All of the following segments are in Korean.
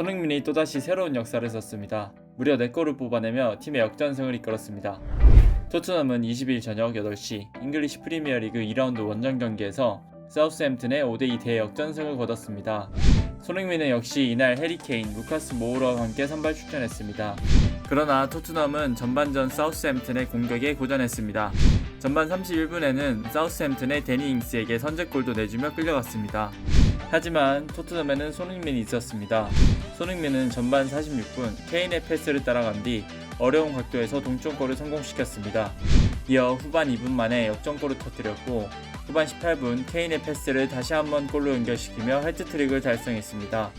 손흥민이 또다시 새로운 역사를 썼습니다. 무려 4골을 뽑아내며 팀의 역전승을 이끌었습니다. 토트넘은 22일 저녁 8시 잉글리시 프리미어리그 2라운드 원정 경기에서 사우스햄튼의 5대2 대역전승을 거뒀습니다. 손흥민은 역시 이날 해리케인, 루카스 모우러와 함께 선발 출전했습니다. 그러나 토트넘은 전반전 사우스햄튼의 공격에 고전했습니다. 전반 31분에는 사우스햄튼의 데니 잉스에게 선제골도 내주며 끌려갔습니다. 하지만 토트넘에는 손흥민이 있었습니다. 손흥민은 전반 46분 케인의 패스를 따라간 뒤 어려운 각도에서 동점골을 성공시켰습니다. 이어 후반 2분 만에 역전골을 터뜨렸고 후반 18분 케인의 패스를 다시 한번 골로 연결시키며 해트트릭을 달성했습니다.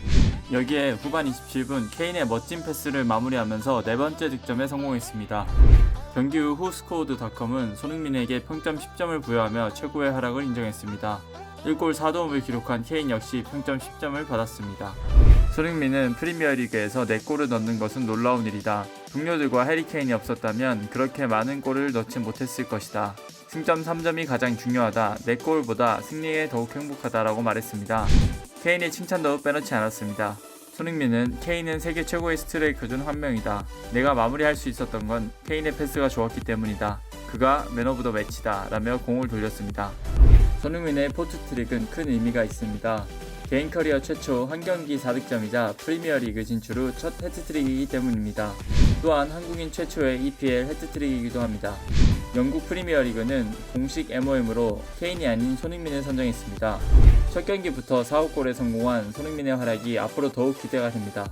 여기에 후반 27분 케인의 멋진 패스를 마무리하면서 네 번째 득점에 성공했습니다. 경기 후 후스코어드닷컴은 손흥민에게 평점 10점을 부여하며 최고의 활약을 인정했습니다. 1골 4도움을 기록한 케인 역시 평점 10점을 받았습니다. 손흥민은 프리미어리그에서 4골을 넣는 것은 놀라운 일이다. 동료들과 해리케인이 없었다면 그렇게 많은 골을 넣지 못했을 것이다. 승점 3점이 가장 중요하다. 4골보다 승리에 더욱 행복하다라고 말했습니다. 케인의 칭찬도 빼놓지 않았습니다. 손흥민은 케인은 세계 최고의 스트라이커 중 한 명이다. 내가 마무리할 수 있었던 건 케인의 패스가 좋았기 때문이다. 그가 맨 오브 더 매치다. 라며 공을 돌렸습니다. 손흥민의 포트트릭은 큰 의미가 있습니다. 개인 커리어 최초 한 경기 4득점이자 프리미어리그 진출 후 첫 해트트릭이기 때문입니다. 또한 한국인 최초의 EPL 해트트릭이기도 합니다. 영국 프리미어리그는 공식 MOM으로 케인이 아닌 손흥민을 선정했습니다. 첫 경기부터 4, 5골에 성공한 손흥민의 활약이 앞으로 더욱 기대가 됩니다.